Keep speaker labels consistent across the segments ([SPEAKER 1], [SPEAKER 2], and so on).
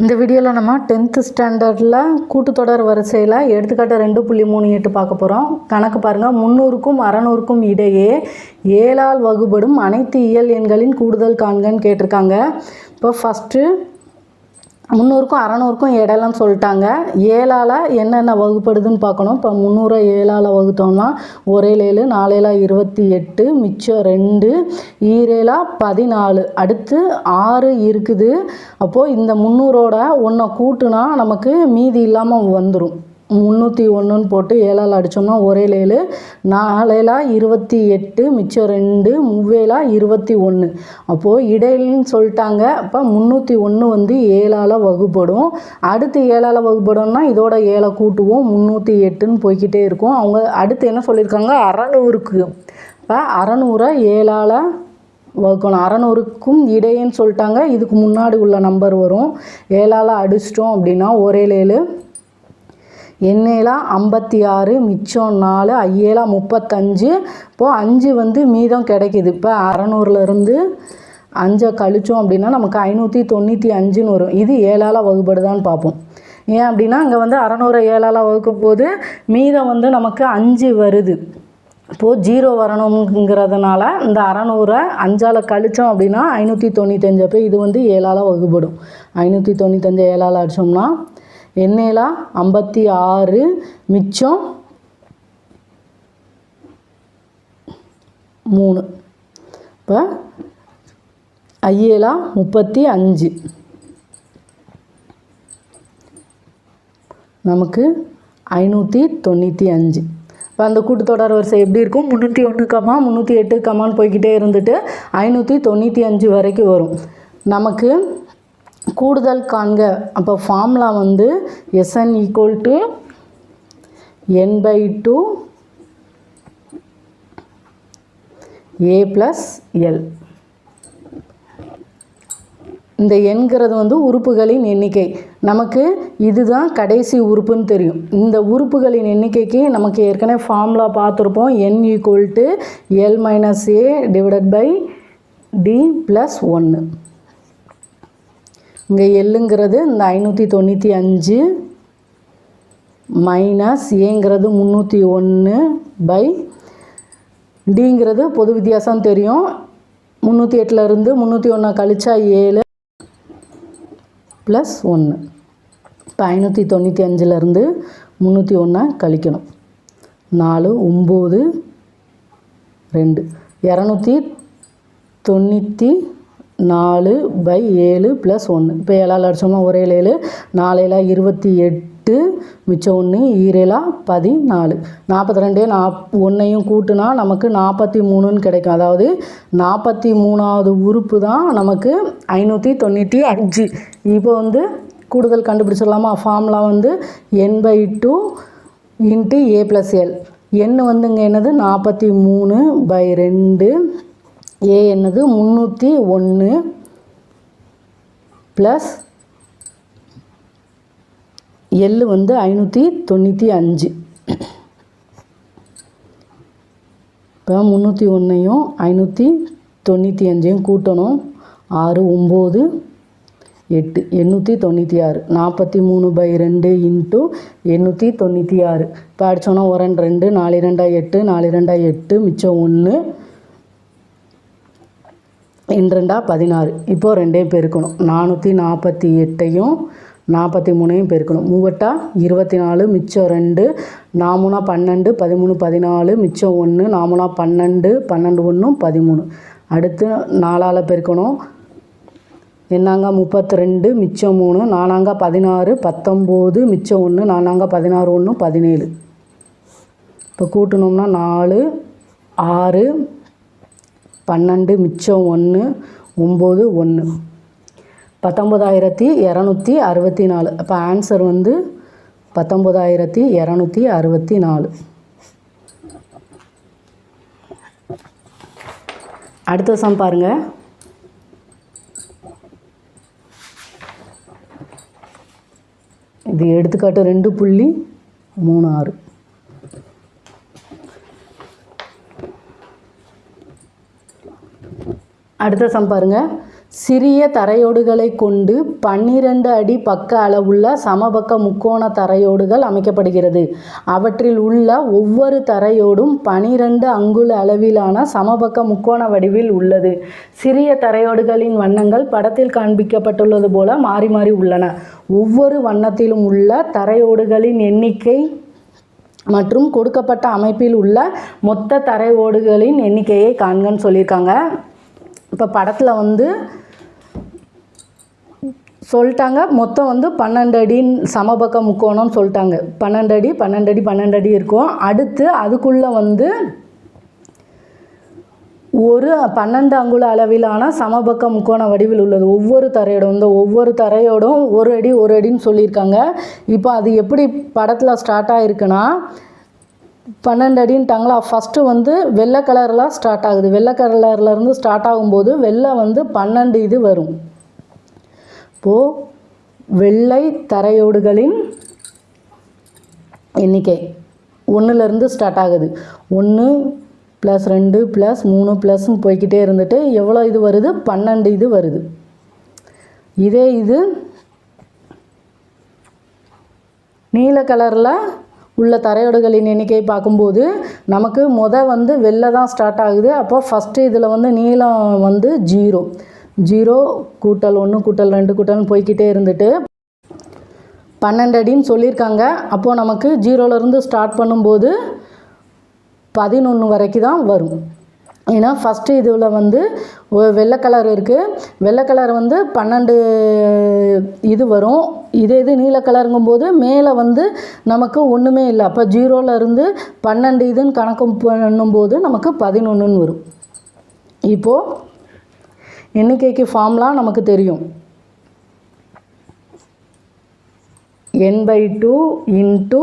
[SPEAKER 1] இந்த வீடியோவில் நம்ம டென்த்து ஸ்டாண்டர்டில் கூட்டுத்தொடர் வரிசையில் எடுத்துக்காட்டு ரெண்டு புள்ளி மூணு எட்டு பார்க்க போகிறோம் கணக்கு பாருங்கள் முந்நூறுக்கும் அறநூறுக்கும் இடையே ஏழால் வகுபடும் அனைத்து இயல் எண்களின் கூடுதல் காண்கன்னு கேட்டிருக்காங்க. இப்போ ஃபஸ்ட்டு முந்நூறுக்கும் அறநூறுக்கும் இடையெல்லாம் சொல்லிட்டாங்க. ஏழால் என்னென்ன வகுப்படுதுன்னு பார்க்கணும். இப்போ முந்நூறை ஏழால் வகுத்தோம்னா ஒரேழு ஏழு நாலேலா இருபத்தி எட்டு மிச்சம் ரெண்டு ஈரேலா பதினாலு. அடுத்து ஆறு இருக்குது. அப்போது இந்த முந்நூறோட ஒன்றை கூட்டுனா நமக்கு மீதி இல்லாமல் வந்துடும் முந்நூற்றி ஒன்றுன்னு போட்டு ஏழால் அடித்தோம்னா ஒரே லேலு. நாலேலா இருபத்தி எட்டு மிச்சம் ரெண்டு மூவேலா இருபத்தி ஒன்று அப்போது இடையிலன்னு சொல்லிட்டாங்க. அப்போ முந்நூற்றி ஒன்று வந்து ஏழால் வகுப்படும் அடுத்து ஏழால் வகுப்படும்னா இதோட ஏழை கூட்டுவோம் முந்நூற்றி எட்டுன்னு போய்க்கிட்டே இருக்கும். அவங்க அடுத்து என்ன சொல்லியிருக்காங்க? அறநூறுக்கு. இப்போ அறநூறை ஏழால் வகுக்கணும். அறநூறுக்கும் இடையேன்னு சொல்லிட்டாங்க. இதுக்கு முன்னாடி உள்ள நம்பர் வரும். ஏழால் அடிச்சிட்டோம் அப்படின்னா ஒரே லேலு. எண்ணேலா ஐம்பத்தி ஆறு மிச்சம் நாலு ஐயேலா முப்பத்தஞ்சு. இப்போது அஞ்சு வந்து மீதம் கிடைக்கிது. இப்போ அறநூறுலேருந்து அஞ்சை கழிச்சோம் அப்படின்னா நமக்கு ஐநூற்றி தொண்ணூற்றி அஞ்சுன்னு வரும். இது ஏழால் வகுப்படுதான்னு பார்ப்போம். ஏன் அப்படின்னா அங்கே வந்து அறநூறை ஏழால் வகுக்கும் போது மீதம் வந்து நமக்கு அஞ்சு வருது. இப்போது ஜீரோ வரணுங்கிறதுனால இந்த அறநூறை அஞ்சால் கழித்தோம் அப்படின்னா ஐநூற்றி தொண்ணூத்தஞ்சு. அப்போ இது வந்து ஏழால் வகுப்படும் ஐநூற்றி தொண்ணூத்தஞ்சு ஏழால் அடித்தோம்னா எண்ணேலா? ஐம்பத்தி ஆறு மிச்சம் மூணு. இப்போ ஐயேலா? முப்பத்தி அஞ்சு. நமக்கு ஐநூற்றி தொண்ணூற்றி அஞ்சு. இப்போ அந்த கூட்டத்தொடர் வரிசை எப்படி இருக்கும்? முந்நூற்றி ஒன்று கமா முந்நூற்றி எட்டு கமான்னு போய்கிட்டே இருந்துட்டு ஐநூற்றி தொண்ணூற்றி அஞ்சு வரைக்கும் வரும். நமக்கு கூடுதல் காண்க. அப்போ ஃபார்முலா வந்து S N equal to N by two A plus L இந்த எண்கிறது வந்து உறுப்புகளின் எண்ணிக்கை. நமக்கு இதுதான் கடைசி உறுப்புன்னு தெரியும். இந்த உறுப்புகளின் எண்ணிக்கைக்கு நமக்கு ஏற்கனவே ஃபார்முலா பார்த்துருப்போம். N equal to L minus A divided by D plus ஒன்று இங்கே எல்லுங்கிறது இந்த ஐநூற்றி தொண்ணூற்றி அஞ்சு மைனஸ் ஏங்கிறது முந்நூற்றி ஒன்று பை டிங்கிறது பொது வித்தியாசம் தெரியும். முந்நூற்றி எட்டுலேருந்து முந்நூற்றி ஒன்றா கழிச்சா ஏழு ப்ளஸ் ஒன்று இப்போ ஐநூற்றி தொண்ணூற்றி அஞ்சுலேருந்து முந்நூற்றி ஒன்றை கழிக்கணும். நாலு ஒம்பது ரெண்டு. இரநூத்தி தொண்ணூற்றி நாலு பை ஏழு ப்ளஸ் ஒன்று இப்போ ஏழால் அடிச்சோம்னா ஒரே ஏழு நாலேலா இருபத்தி எட்டு மிச்சம் ஒன்று ஈரேலா பதினாலு. நாற்பத்தி ரெண்டே நாப் ஒன்றையும் கூட்டுனா நமக்கு நாற்பத்தி மூணுன்னு கிடைக்கும். அதாவது நாற்பத்தி மூணாவது உறுப்பு தான் நமக்கு ஐநூற்றி தொண்ணூற்றி அஞ்சு. இப்போ வந்து கூடுதல் கண்டுபிடிச்சிடலாமா? ஃபார்முலா வந்து N by two into A plus L எண் வந்துங்க என்னது? நாற்பத்தி மூணு பை ரெண்டு ஏ என்னது? முந்நூற்றி ஒன்று ப்ளஸ் எல் வந்து ஐநூற்றி தொண்ணூற்றி அஞ்சு. இப்போ முந்நூற்றி ஒன்றையும் ஐநூற்றி தொண்ணூற்றி அஞ்சையும் கூட்டணும். ஆறு ஒம்பது எட்டு எண்ணூற்றி தொண்ணூற்றி ஆறு. நாற்பத்தி மூணு பை ரெண்டு இன்ட்டு எண்ணூற்றி தொண்ணூற்றி ஆறு. இப்போ அடித்தோன்னா ஒரு ரெண்டு நாலு ரெண்டா எட்டு நாலு ரெண்டா எட்டு மிச்சம் ஒன்று ரெண்டா பதினாறு. இப்போது ரெண்டையும் பெருக்கணும். நானூற்றி நாற்பத்தி எட்டையும் நாற்பத்தி மூணையும் பெருக்கணும். மூவட்டா இருபத்தி நாலு மிச்சம் ரெண்டு நாமுனா பன்னெண்டு பதிமூணு பதினாலு மிச்சம் ஒன்று நாமுனா பன்னெண்டு பன்னெண்டு ஒன்றும் பதிமூணு. அடுத்து நாலால் பெருக்கணும். என்னாங்க? முப்பத்தி ரெண்டு மிச்சம் மூணு நானாங்க பதினாறு பத்தொம்போது மிச்சம் ஒன்று நானாங்க பதினாறு ஒன்று பதினேழு. இப்போ கூட்டணும்னா நாலு ஆறு பன்னெண்டு மிச்சம் ஒன்று ஒம்பது ஒன்று பத்தொம்பதாயிரத்தி இரநூத்தி அறுபத்தி நாலு. அப்போ ஆன்சர் வந்து பத்தொம்பதாயிரத்தி இரநூத்தி அறுபத்தி நாலு. அடுத்த சம் பாருங்கள் இது எடுத்துக்காட்டு ரெண்டு புள்ளி மூணு ஆறு. அடுத்த சம் பாருங்க. சிறிய தரையோடுகளை கொண்டு பன்னிரண்டு அடி பக்க அளவுள்ள சமபக்க முக்கோண தரையோடுகள் அமைக்கப்படுகிறது. அவற்றில் உள்ள ஒவ்வொரு தரையோடும் பனிரெண்டு அங்குல அளவிலான சமபக்க முக்கோண வடிவில் உள்ளது. சிறிய தரையோடுகளின் வண்ணங்கள் படத்தில் காண்பிக்கப்பட்டுள்ளது போல மாறி மாறி உள்ளன. ஒவ்வொரு வண்ணத்திலும் உள்ள தரையோடுகளின் எண்ணிக்கை மற்றும் கொடுக்கப்பட்ட அமைப்பில் உள்ள மொத்த தரையோடுகளின் எண்ணிக்கையை காண்கன்னு சொல்லியிருக்காங்க. இப்போ படத்தில் வந்து சொல்லிட்டாங்க. மொத்தம் வந்து பன்னெண்டு அடின்னு சமபக்க முக்கோணம்னு சொல்லிட்டாங்க. பன்னெண்டு அடி பன்னெண்டு அடி பன்னெண்டு அடி இருக்கும். அடுத்து அதுக்குள்ளே வந்து ஒரு பன்னெண்டு அங்குல அளவிலான சமபக்க முக்கோண வடிவில் உள்ளது. ஒவ்வொரு தரையோடும் இந்த ஒவ்வொரு தரையோடும் ஒரு அடி ஒரு அடின்னு சொல்லியிருக்காங்க. இப்போ அது எப்படி படத்தில் ஸ்டார்ட் ஆகிருக்குன்னா பன்னெண்டு அடின்ட்டாங்களா ஃபஸ்ட்டு வந்து வெள்ளை கலர்லாம் ஸ்டார்ட் ஆகுது. வெள்ளை கலர்லேருந்து ஸ்டார்ட் ஆகும்போது வெள்ளை வந்து பன்னெண்டு இது வரும். இப்போது வெள்ளை தரையோடுகளின் எண்ணிக்கை ஒன்றுலேருந்து ஸ்டார்ட் ஆகுது. ஒன்று ப்ளஸ் ரெண்டு ப்ளஸ் மூணு ப்ளஸ்ன்னு போய்க்கிட்டே இருந்துட்டு எவ்வளோ இது வருது? பன்னெண்டு இது வருது. இதே இது நீல கலரில் உள்ள தரையோடுகளின் எண்ணிக்கையை பார்க்கும்போது நமக்கு முத வந்து வெளில தான் ஸ்டார்ட் ஆகுது. அப்போ ஃபஸ்ட்டு இதில் வந்து நீளம் வந்து ஜீரோ ஜீரோ கூட்டல் ஒன்று கூட்டல் ரெண்டு கூட்டல்னு போய்கிட்டே இருந்துட்டு பன்னெண்டு அடின்னு சொல்லியிருக்காங்க. அப்போது நமக்கு ஜீரோலேருந்து ஸ்டார்ட் பண்ணும்போது பதினொன்று வரைக்கும் தான் வரும். ஏன்னா ஃபஸ்ட்டு இதில் வந்து வெள்ளை கலர் இருக்குது வெள்ளை கலர் வந்து பன்னெண்டு இது வரும். இதே இது நீல கலருங்கும்போது மேலே வந்து நமக்கு ஒன்றுமே இல்லை. அப்போ ஜீரோலேருந்து பன்னெண்டு இதுன்னு கணக்கு பண்ணும்போது நமக்கு பதினொன்றுன்னு வரும். இப்போது எண்ணிக்கைக்கு ஃபார்ம்லாம் நமக்கு தெரியும். N by two into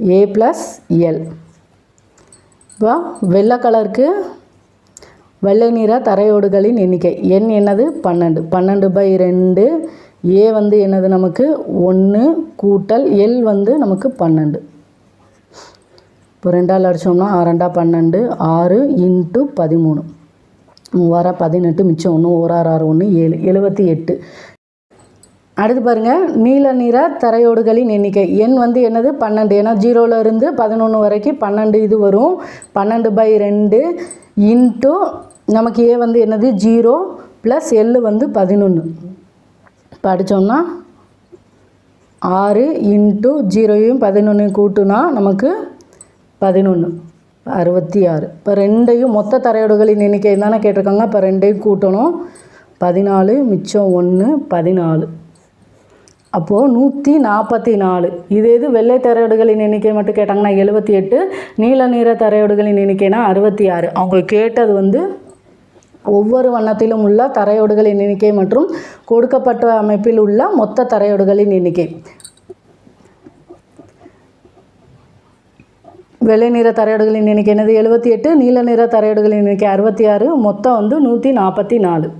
[SPEAKER 1] A plus L இப்போ வெள்ளை கலருக்கு வெள்ளை நிற தரையோடுகளின் எண்ணிக்கை. எண் என்னது? பன்னெண்டு. பன்னெண்டு பை ரெண்டு. ஏ வந்து என்னது நமக்கு? ஒன்று கூட்டல் எல் வந்து நமக்கு பன்னெண்டு. இப்போ ரெண்டால் அடித்தோம்னா ரெண்டா பன்னெண்டு. ஆறு இன்ட்டு பதிமூணு. மூவாயிரம் பதினெட்டு மிச்சம் ஒன்று ஓராறு ஆறு ஒன்று ஏழு. எழுபத்தி எட்டு. அடுத்து பாருங்கள் நீல நிற தரையோடுகளின் எண்ணிக்கை. எண் வந்து என்னது? பன்னெண்டு. ஏன்னா ஜீரோவிலேருந்து பதினொன்று வரைக்கும் பன்னெண்டு இது வரும். பன்னெண்டு பை ரெண்டு இன்ட்டு நமக்கு ஏ வந்து என்னது? ஜீரோ ப்ளஸ் எல்லு வந்து பதினொன்று படித்தோம்னா ஆறு இன்ட்டு ஜீரோவையும் பதினொன்றையும் கூட்டுனா நமக்கு பதினொன்று அறுபத்தி ஆறு இப்போ ரெண்டையும் மொத்த தரையோடுகளின் எண்ணிக்கை தானே கேட்டிருக்காங்க. இப்போ ரெண்டையும் கூட்டணும். பதினாலு மிச்சம் ஒன்று பதினாலு. அப்போது நூற்றி நாற்பத்தி நாலு இது எது வெள்ளை தரையோடுகளின் எண்ணிக்கை மட்டும் கேட்டாங்கன்னா எழுபத்தி எட்டு நீல நிற தரையோடுகளின் எண்ணிக்கைனா அறுபத்தி ஆறு அவங்க கேட்டது வந்து ஒவ்வொரு வண்ணத்திலும் உள்ள தரையோடுகளின் எண்ணிக்கை மற்றும் கொடுக்கப்பட்ட அமைப்பில் உள்ள மொத்த தரையோடுகளின் எண்ணிக்கை. வெள்ளை நிற தரையோடுகளின் எண்ணிக்கை என்னது? எழுபத்தி எட்டு நீல நிற தரையோடுகளின் எண்ணிக்கை அறுபத்தி ஆறு மொத்தம் வந்து நூற்றி நாற்பத்தி நாலு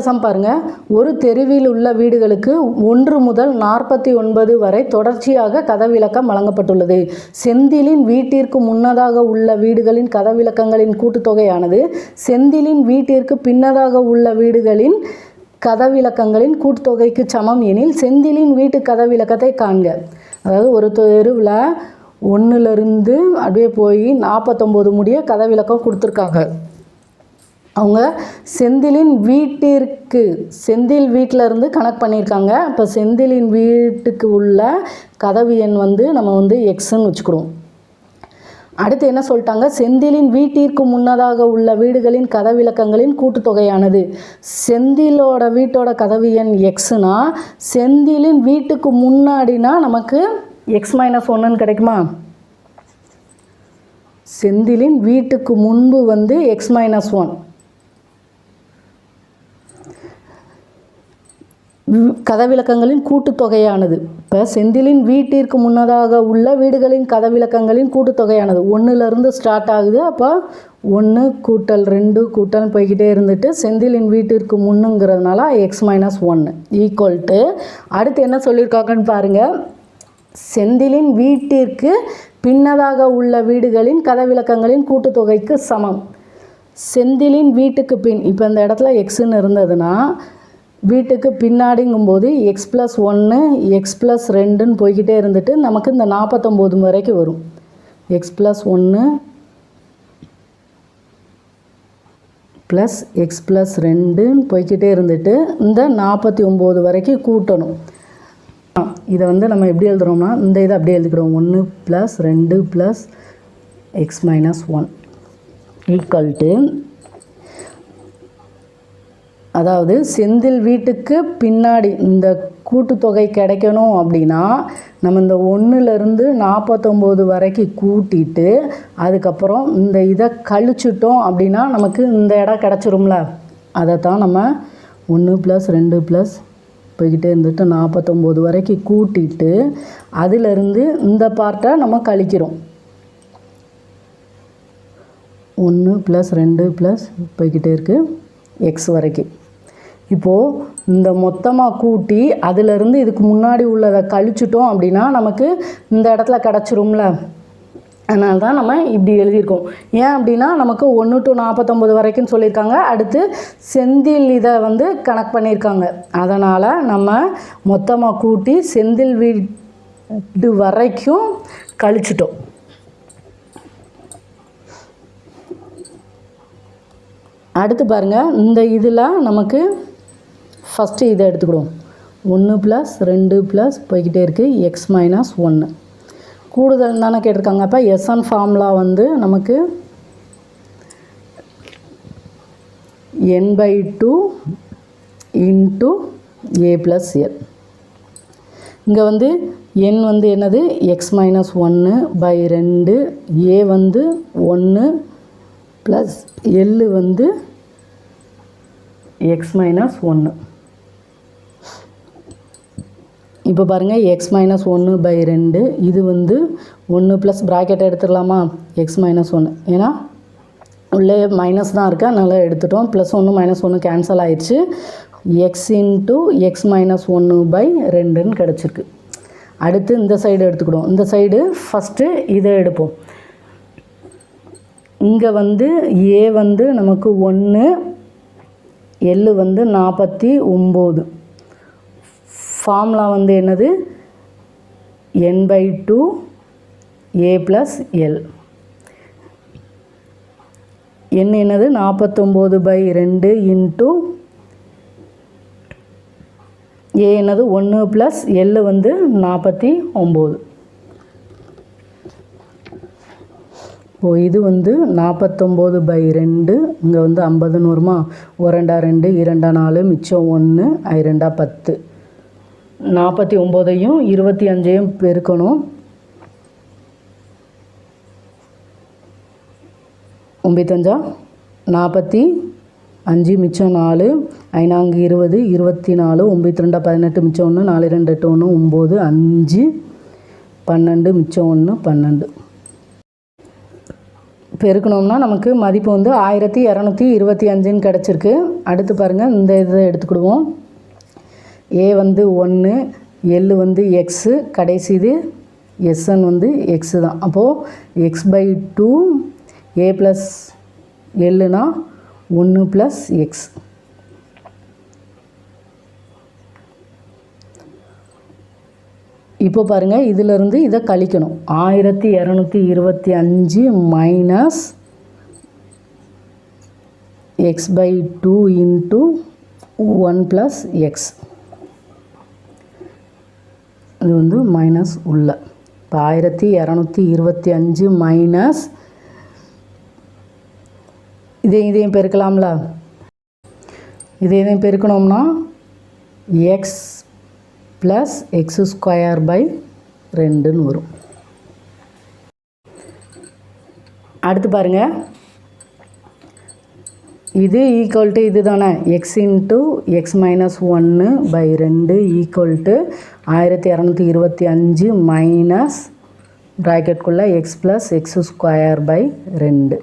[SPEAKER 1] வித்தியாசம் சம் பாருங்க. ஒரு தெருவில் உள்ள வீடுகளுக்கு ஒன்று முதல் நாற்பத்தி ஒன்பது வரை தொடர்ச்சியாக கதவிலக்கம் வழங்கப்பட்டுள்ளது. செந்திலின் வீட்டிற்கு முன்னதாக உள்ள வீடுகளின் கதவிலக்கங்களின் கூட்டுத்தொகையானது செந்திலின் வீட்டிற்கு பின்னதாக உள்ள வீடுகளின் கதவிலக்கங்களின் கூட்டுத்தொகைக்கு சமம் எனில் செந்திலின் வீட்டு கதவிலக்கத்தை காண்க. அதாவது ஒரு தெருவில் ஒன்றுலேருந்து அப்படியே போய் நாற்பத்தொம்போது முடிய கதவிலக்கம் கொடுத்துருக்காங்க. அவங்க செந்திலின் வீட்டிற்கு செந்தில் வீட்டில் இருந்து கனெக்ட் பண்ணியிருக்காங்க. இப்போ செந்திலின் வீட்டுக்கு உள்ள கதவு எண் வந்து நம்ம வந்து எக்ஸ்ன்னு வச்சுக்கிடுவோம். அடுத்து என்ன சொல்லிட்டாங்க? செந்திலின் வீட்டிற்கு முன்னதாக உள்ள வீடுகளின் கதவிலக்கங்களின் கூட்டுத்தொகையானது. செந்திலோட வீட்டோட கதவு எண் எக்ஸ்னா செந்திலின் வீட்டுக்கு முன்னாடினா நமக்கு எக்ஸ் மைனஸ் ஒன்றுன்னு கிடைக்குமா? செந்திலின் வீட்டுக்கு முன்பு வந்து எக்ஸ் மைனஸ் ஒன் கதவிலக்கங்களின் கூட்டுத்தொகையானது. இப்போ செந்திலின் வீட்டிற்கு முன்னதாக உள்ள வீடுகளின் கதவிலக்கங்களின் கூட்டுத்தொகையானது. ஒன்றுலேருந்து ஸ்டார்ட் ஆகுது. அப்போ ஒன்று கூட்டல் ரெண்டு கூட்டல் போய்கிட்டே இருந்துட்டு செந்திலின் வீட்டிற்கு முன்னுங்கிறதுனால எக்ஸ் மைனஸ் ஒன்று ஈக்குவல் டு அடுத்து என்ன சொல்லியிருக்காங்கன்னு பாருங்கள் செந்திலின் வீட்டிற்கு பின்னதாக உள்ள வீடுகளின் கதவிளக்கங்களின் கூட்டுத்தொகைக்கு சமம். செந்திலின் வீட்டுக்கு பின் இப்போ இந்த இடத்துல எக்ஸ்ன்னு இருந்ததுன்னா வீட்டுக்கு பின்னாடிங்கும்போது எக்ஸ் ப்ளஸ் ஒன்று எக்ஸ் ப்ளஸ் ரெண்டுன்னு போய்கிட்டே இருந்துட்டு நமக்கு இந்த நாற்பத்தொம்போது வரைக்கும் வரும். எக்ஸ் ப்ளஸ் ஒன்று ப்ளஸ் எக்ஸ் ப்ளஸ் ரெண்டுன்னு போய்கிட்டே இருந்துட்டு இந்த நாற்பத்தி ஒம்பது வரைக்கும் கூட்டணும். இதை வந்து நம்ம எப்படி எழுதுகிறோம்னா இந்த இதை அப்படியே எழுதிக்கிறோம். ஒன்று ப்ளஸ் ரெண்டு plus x minus one equal to அதாவது செந்தில் வீட்டுக்கு பின்னாடி இந்த கூட்டுத்தொகை கிடைக்கணும் அப்படின்னா நம்ம இந்த ஒன்றுலேருந்து நாற்பத்தொம்போது வரைக்கும் கூட்டிட்டு அதுக்கப்புறம் இந்த இதை கழிச்சிட்டோம் அப்படின்னா நமக்கு இந்த இடம் கிடச்சிரும்ல. அதை தான் நம்ம ஒன்று ப்ளஸ் ரெண்டு ப்ளஸ் போய்கிட்டே இருந்துட்டு நாற்பத்தொம்போது வரைக்கும் கூட்டிட்டு அதிலிருந்து இந்த பார்ட்டை நம்ம கழிக்கிறோம். ஒன்று ப்ளஸ் ரெண்டு ப்ளஸ் போய்கிட்டே இருக்குது எக்ஸ் வரைக்கும் இப்போது இந்த மொத்தமாக கூட்டி அதிலிருந்து இதுக்கு முன்னாடி உள்ளதை கழிச்சிட்டோம் அப்படின்னா நமக்கு இந்த இடத்துல கிடச்சிரும்ல. அதனால தான் நம்ம இப்படி எழுதியிருக்கோம். ஏன் அப்படின்னா நமக்கு ஒன்று டு நாற்பத்தொம்பது வரைக்கும் சொல்லியிருக்காங்க. அடுத்து செந்தில் இதை வந்து கணக்கு பண்ணியிருக்காங்க. அதனால் நம்ம மொத்தமாக கூட்டி செந்தில் வீடு வரைக்கும் கழிச்சிட்டோம். அடுத்து பாருங்கள் இந்த இதில் நமக்கு ஃபஸ்ட்டு இதை எடுத்துக்கிடுவோம். ஒன்று ப்ளஸ் ரெண்டு ப்ளஸ் போய்கிட்டே இருக்குது எக்ஸ் மைனஸ் ஒன்று கூடுதல் தானே கேட்டிருக்காங்க. அப்போ எஸ்என் ஃபார்முலா வந்து நமக்கு n by two into a plus l இங்கே வந்து என் வந்து என்னது? எக்ஸ் மைனஸ் ஒன்று பை ரெண்டு. ஏ வந்து ஒன்று ப்ளஸ் எல்லு வந்து எக்ஸ் மைனஸ் ஒன்று இப்போ பாருங்கள் எக்ஸ் மைனஸ் ஒன்று பை ரெண்டு. இது வந்து ஒன்று ப்ளஸ் ப்ராக்கெட் எடுத்துடலாமா? எக்ஸ் மைனஸ் ஒன்று ஏன்னா உள்ளே மைனஸ் தான் இருக்குது அதனால் எடுத்துட்டோம். ப்ளஸ் ஒன்று மைனஸ் ஒன்று கேன்சல் ஆயிடுச்சு. எக்ஸ் இன்ட்டு எக்ஸ் மைனஸ் ஒன்று பை ரெண்டுன்னு கிடச்சிருக்கு. அடுத்து இந்த சைடு எடுத்துக்கிடுவோம். இந்த சைடு ஃபஸ்ட்டு இதை எடுப்போம். இங்கே வந்து ஏ வந்து நமக்கு ஒன்று எள்ளு வந்து நாற்பத்தி ஒம்பது. ஃபார்முலா வந்து என்னது? N by two a plus l n என்னது? நாற்பத்தொம்போது பை ரெண்டு இன்ட்டு ஏ என்னது? ஒன்று ப்ளஸ் எல் வந்து நாற்பத்தி ஒம்பது இப்போ இது வந்து நாற்பத்தொம்போது பை ரெண்டு இங்கே வந்து ஐம்பதுன்னு வருமா? ஒரு ரெண்டா ரெண்டு இரண்டா நாலு மிச்சம் ஒன்று ஐ ரெண்டா பத்து. நாற்பத்தி ஒம்போதையும் இருபத்தி அஞ்சையும் பெருக்கணும். ஒம்பத்தஞ்சா? நாற்பத்தி அஞ்சு மிச்சம் நாலு ஐநாங்கு இருபது இருபத்தி நாலு ஒம்பத்தி ரெண்டா பதினெட்டு மிச்சம் ஒன்று நாலு ரெண்டு எட்டு ஒன்று ஒம்பது அஞ்சு பன்னெண்டு மிச்சம் ஒன்று பன்னெண்டு. பெருக்கணும்னா நமக்கு மதிப்பு வந்து ஆயிரத்தி இரநூத்தி இருபத்தி அஞ்சுன்னு கிடச்சிருக்கு. அடுத்து பாருங்கள் இந்த இதை எடுத்துக்கிடுவோம். ஏ வந்து ஒன்று எல் வந்து எக்ஸு கடைசி இது எஸ்என் வந்து எக்ஸு தான். அப்போது x by two a plus எல்லுனா ஒன்று ப்ளஸ் எக்ஸ் இப்போ பாருங்கள் இதிலிருந்து இதை கழிக்கணும். ஆயிரத்தி இரநூத்தி இருபத்தி அஞ்சு minus x by two into one plus x இது வந்து மைனஸ் உள்ள. இப்போ ஆயிரத்தி இரநூத்தி இருபத்தி அஞ்சு மைனஸ் இதையும் இதையும் பெருக்கலாம்ல. இதை இதையும் பெருக்கணும்னா x plus x square by ரெண்டுன்னு வரும். அடுத்து பாருங்கள் இது ஈக்குவல் டு இது தானே எக்ஸ் இன்ட்டு எக்ஸ் மைனஸ் ஒன்று பை ரெண்டு ஈக்குவல் டு ஆயிரத்தி இரநூத்தி இருபத்தி அஞ்சு minus ப்ராக்கெட்குள்ளே x plus x square by ரெண்டு.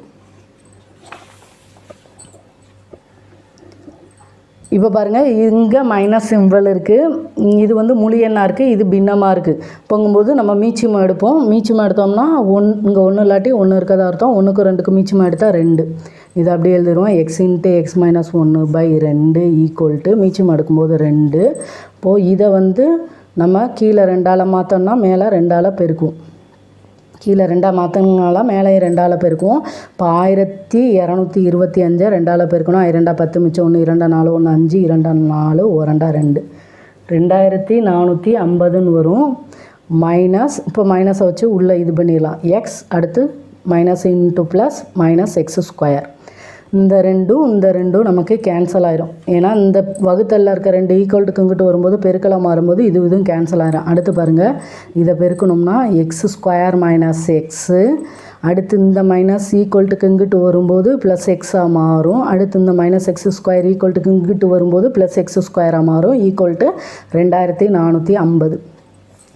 [SPEAKER 1] இப்போ பாருங்கள் இங்கே மைனஸ் சிம்பிள் இருக்குது இது வந்து முழு எண்ணாக இருக்குது இது பின்னமாக இருக்குது பொங்கும்போது நம்ம மீச்சியம் எடுப்போம். மீச்சியம் எடுத்தோம்னா ஒன் இங்கே ஒன்று இல்லாட்டி ஒன்று இருக்கதா அர்த்தம். ஒன்றுக்கு ரெண்டுக்கு மீச்சியம் எடுத்தால் ரெண்டு. இது அப்படியே எழுதிடுவோம் எக்ஸ் இன்ட்டு எக்ஸ் மைனஸ் ஒன்று பை ரெண்டு ஈக்குவல் டு மீச்சம் எடுக்கும்போது ரெண்டு. இப்போது இதை வந்து நம்ம கீழே ரெண்டால் மாற்றோம்னா மேலே ரெண்டால் பெருக்கும். கீழே ரெண்டாக மாற்றினால மேலே ரெண்டால் பெருக்குவோம். இப்போ ஆயிரத்தி இரநூத்தி இருபத்தி அஞ்சு ரெண்டால் பெருக்கணும். இரண்டா பத்து மிச்சம் ஒன்று இரண்டா நாலு ஒன்று அஞ்சு இரண்டா நாலு ஓரண்டா ரெண்டு ரெண்டாயிரத்தி நானூற்றி ஐம்பதுன்னு வரும். மைனஸ் இப்போ மைனஸை வச்சு உள்ளே இது பண்ணிடலாம். எக்ஸ் அடுத்து minus into plus minus x square இந்த ரெண்டும் இந்த ரெண்டும் நமக்கு கேன்சல் ஆயிரும். ஏன்னா இந்த வகுத்தலில் இருக்க ரெண்டு ஈக்குவல் டுக்குங்கிட்டு வரும்போது பெருக்கலாக மாறும்போது இது இதுவும் கேன்சல் ஆயிரும். அடுத்து பாருங்கள் இதை பெருக்கணும்னா எக்ஸ் ஸ்கொயர் மைனஸ் எக்ஸு அடுத்து இந்த மைனஸ் ஈக்குவல்ட்டுக்கு இங்கிட்டு வரும்போது ப்ளஸ் எக்ஸாக மாறும். அடுத்து இந்த மைனஸ் எக்ஸ் ஸ்கொயர் ஈக்குவல்ட்டுக்கு இங்கிட்டு வரும்போது ப்ளஸ் எக்ஸ் ஸ்கொயராக மாறும். ஈக்குவல் டு ரெண்டாயிரத்தி நானூற்றி ஐம்பது.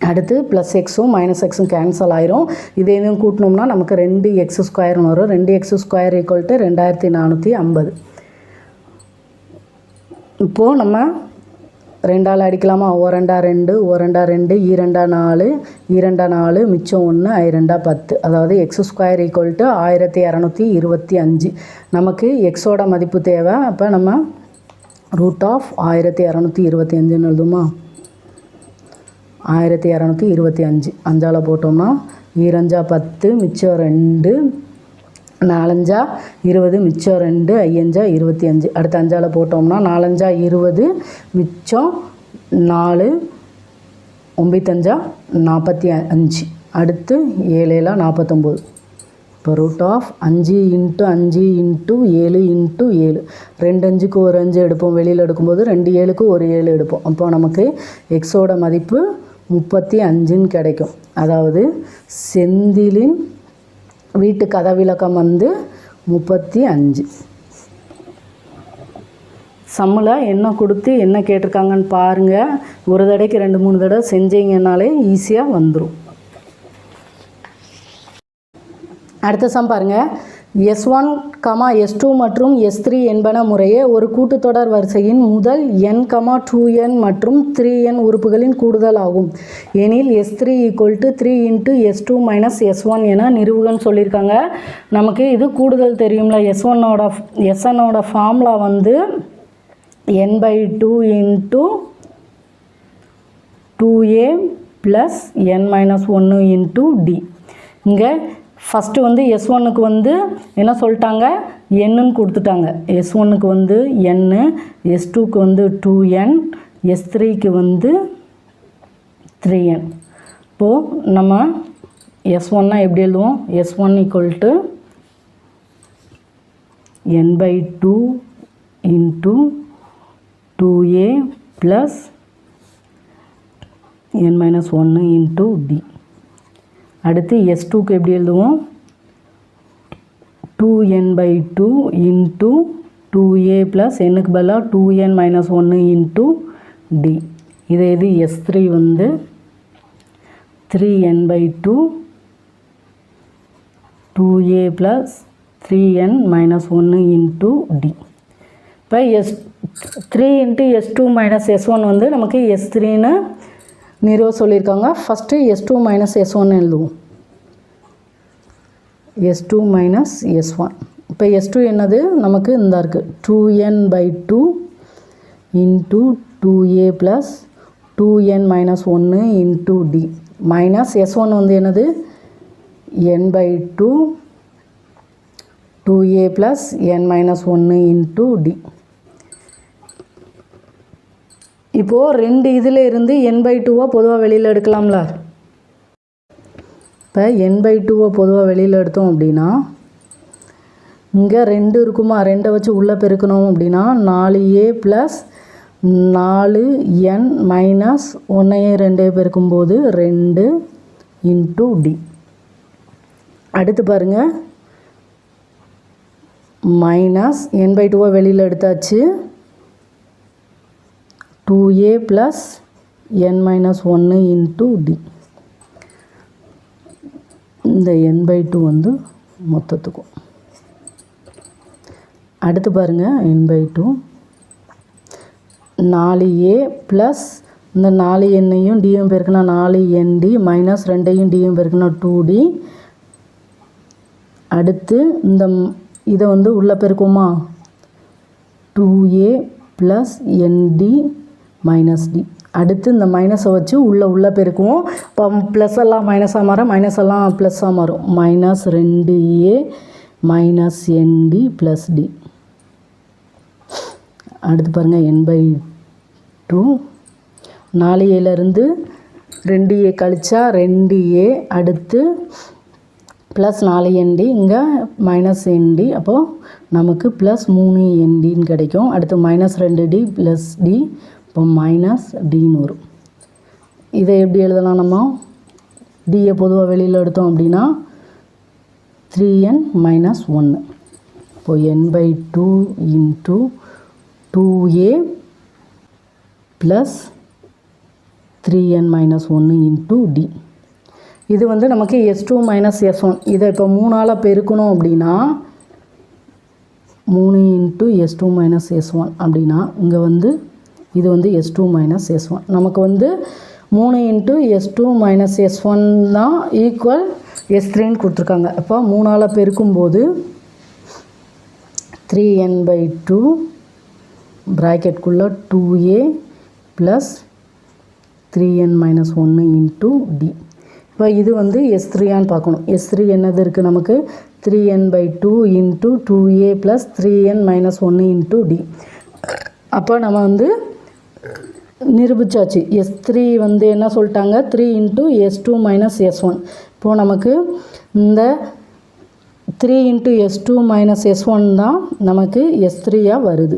[SPEAKER 1] அடுத்து ப்ளஸ் எக்ஸும் மைனஸ் எக்ஸும் கேன்சல் ஆயிரும். இதே இதுவும் கூட்டினோம்னா நமக்கு ரெண்டு எக்ஸ் ஸ்கொயர்னு வரும். ரெண்டு எக்ஸ் ஸ்கொயர் ஈக்குவல் டு ரெண்டாயிரத்தி நானூற்றி ஐம்பது. இப்போது நம்ம ரெண்டால் அடிக்கலாமா? ஓரெண்டா ரெண்டு ஓரெண்டா ரெண்டு ஈரெண்டா நாலு ஈரெண்டா நாலு மிச்சம் ஒன்று ஐரெண்டா பத்து. அதாவது எக்ஸ் ஸ்கொயர் ஈக்குவல் டு ஆயிரத்தி இரநூத்தி இருபத்தி அஞ்சு. நமக்கு எக்ஸோட மதிப்பு தேவை. அப்போ நம்ம ரூட் ஆஃப் ஆயிரத்தி இரநூத்தி இருபத்தி அஞ்சுன்னு எழுதுமா? ஆயிரத்தி இரநூத்தி இருபத்தி அஞ்சு. அஞ்சால் போட்டோம்னா ஈரஞ்சா பத்து மிச்சம் ரெண்டு நாலஞ்சா இருபது மிச்சம் ரெண்டு ஐயஞ்சா இருபத்தி அஞ்சு. அடுத்து அஞ்சால் போட்டோம்னா நாலஞ்சா இருபது மிச்சம் நாலு ஒம்பத்தஞ்சா நாற்பத்தி அஞ்சு. அடுத்து ஏழேலா நாற்பத்தொம்போது இப்போ ரூட் ஆஃப் அஞ்சு இன்ட்டு அஞ்சு இன்ட்டு ஏழு இன்ட்டு ஏழு. ரெண்டு அஞ்சுக்கு ஒரு அஞ்சு எடுப்போம். வெளியில் எடுக்கும்போது ரெண்டு ஏழுக்கு ஒரு ஏழு எடுப்போம். அப்போ நமக்கு எக்ஸோட மதிப்பு முப்பத்தி அஞ்சுன்னு கிடைக்கும். அதாவது செந்திலின் வீட்டு கதவிலக்கம் வந்து முப்பத்தி அஞ்சு. சம்மில் என்ன கொடுத்து என்ன கேட்டிருக்காங்கன்னு பாருங்கள் ஒரு தடவைக்கு ரெண்டு மூணு தடவை செஞ்சீங்கன்னாலே ஈஸியாக வந்துடும் அடுத்த சம் பாருங்கள் s one comma s two மற்றும் எஸ் த்ரீ என்பன முறையே ஒரு கூட்டுத்தொடர் வரிசையின் முதல் என் கமா டூ என் மற்றும் த்ரீ என் உறுப்புகளின் கூடுதல் ஆகும். எனில் s three equal to three into s two minus s one என நிறுவுகன் சொல்லியிருக்காங்க. நமக்கு இது கூடுதல் தெரியும்ல. எஸ் ஒன்னோட எஸ்என்னோட ஃபார்முலா வந்து n by two into two a plus n minus ஒன்று இன்ட்டு டி இங்கே ஃபஸ்ட்டு வந்து எஸ் ஒன்னுக்கு வந்து என்ன சொல்லிட்டாங்க? என்னன்னு கொடுத்துட்டாங்க. எஸ் ஒன்னுக்கு வந்து என்னு எஸ் டூக்கு வந்து டூ என் எஸ் த்ரீக்கு வந்து த்ரீ என் இப்போது நம்ம எஸ் ஒன்னா எப்படி எழுதுவோம்? S one equal to n by two into two a plus n minus ஒன்று இன்ட்டு டி அடுத்து எஸ் டூக்கு எப்படி எழுதுவோம்? Two n by two into two a plus என்னுக்கு பதிலாக டூ என் மைனஸ் ஒன்று இன்ட்டு டி இதே இது எஸ் த்ரீ வந்து three n by two two a plus three n minus ஒன்று இன்ட்டு டி இப்போ s three into s two minus s one வந்து நமக்கு S த்ரீன்னு நிறுவ சொல்லியிருக்காங்க. First s two minus s one எழுதுவோம். S two minus s one இப்போ S two என்னது? நமக்கு இந்த இருக்குது two n by two into two a plus two n minus ஒன்று into d minus s one வந்து என்னது? N by two two a plus n minus ஒன்று into D இப்போது ரெண்டு இதில் இருந்து என் பை டூவை பொதுவாக வெளியில் எடுக்கலாம்ல. இப்போ என் பை டூவை பொதுவாக வெளியில் எடுத்தோம் அப்படின்னா இங்கே ரெண்டு இருக்குமா? ரெண்டை வச்சு உள்ளே பெருக்கணும் அப்படின்னா நாலு ஏ ப்ளஸ் நாலு என் மைனஸ் ஒன்றையே ரெண்டையும் பெருக்கும்போது ரெண்டு இன்ட்டு டி அடுத்து பாருங்கள் மைனஸ் என் பை டூவை வெளியில் எடுத்தாச்சு. Two a plus n minus ஒன்று இன்ட்டு டி இந்த என் பை டூ வந்து மொத்தத்துக்கும். அடுத்து பாருங்கள் என் பை டூ நாலு ஏ ப்ளஸ் இந்த நாலு எண்ணையும் டியும் பெருக்குனா நாலு என்டி மைனஸ் ரெண்டையும் டியும் பெருக்கினா டூ டி அடுத்து இந்த இதை வந்து உள்ளே பெருக்குமா? Two a plus n d minus d அடுத்து இந்த மைனஸை வச்சு உள்ளே உள்ளே பெருக்குவோம். இப்போ ப்ளஸ் எல்லாம் மைனஸாக மாற மைனஸ் எல்லாம் ப்ளஸ்ஸாக மாறும். மைனஸ் ரெண்டு a minus n d plus d அடுத்து பாருங்கள் என் பை டூ நாலு ஏலேருந்து ரெண்டு ஏ கழிச்சா ரெண்டு ஏ அடுத்து ப்ளஸ் நாலு என்டி இங்கே மைனஸ் என்டி அப்போது நமக்கு ப்ளஸ் மூணு என்டின்னு கிடைக்கும். அடுத்து மைனஸ் ரெண்டு டி ப்ளஸ் டி இப்போ மைனஸ் டின்னு வரும் இதை எப்படி எழுதலாம் நம்ம? டியை பொதுவாக வெளியில் எடுத்தோம் அப்படின்னா த்ரீ என் மைனஸ் ஒன்று இப்போ n by two into two a plus three n minus ஒன்று இன்ட்டு டி இது வந்து நமக்கு s two minus s one இதை இப்போ மூணால் பெருக்கணும் அப்படின்னா மூணு into s two minus s one அப்படின்னா இங்கே வந்து இது வந்து s two minus s one நமக்கு வந்து மூணு into s two minus s one தான் ஈக்குவல் எஸ் த்ரீன்னு கொடுத்துருக்காங்க. அப்போ மூணால் பெருக்கும்போது three N by two ப்ராக்கெட்குள்ளே two a plus three n minus ஒன்று இன்ட்டு டி இப்போ இது வந்து எஸ் த்ரீயான்னு பார்க்கணும். எஸ் த்ரீ என்னது இருக்குது நமக்கு? Three n by two into two a plus three n minus ஒன்று இன்ட்டு டி அப்போ நம்ம வந்து நிரூபித்தாச்சு எஸ் த்ரீ வந்து என்ன சொல்லிட்டாங்க? Three into s two minus s one இப்போது நமக்கு இந்த three into s two minus s one தான் நமக்கு எஸ் த்ரீயாக வருது.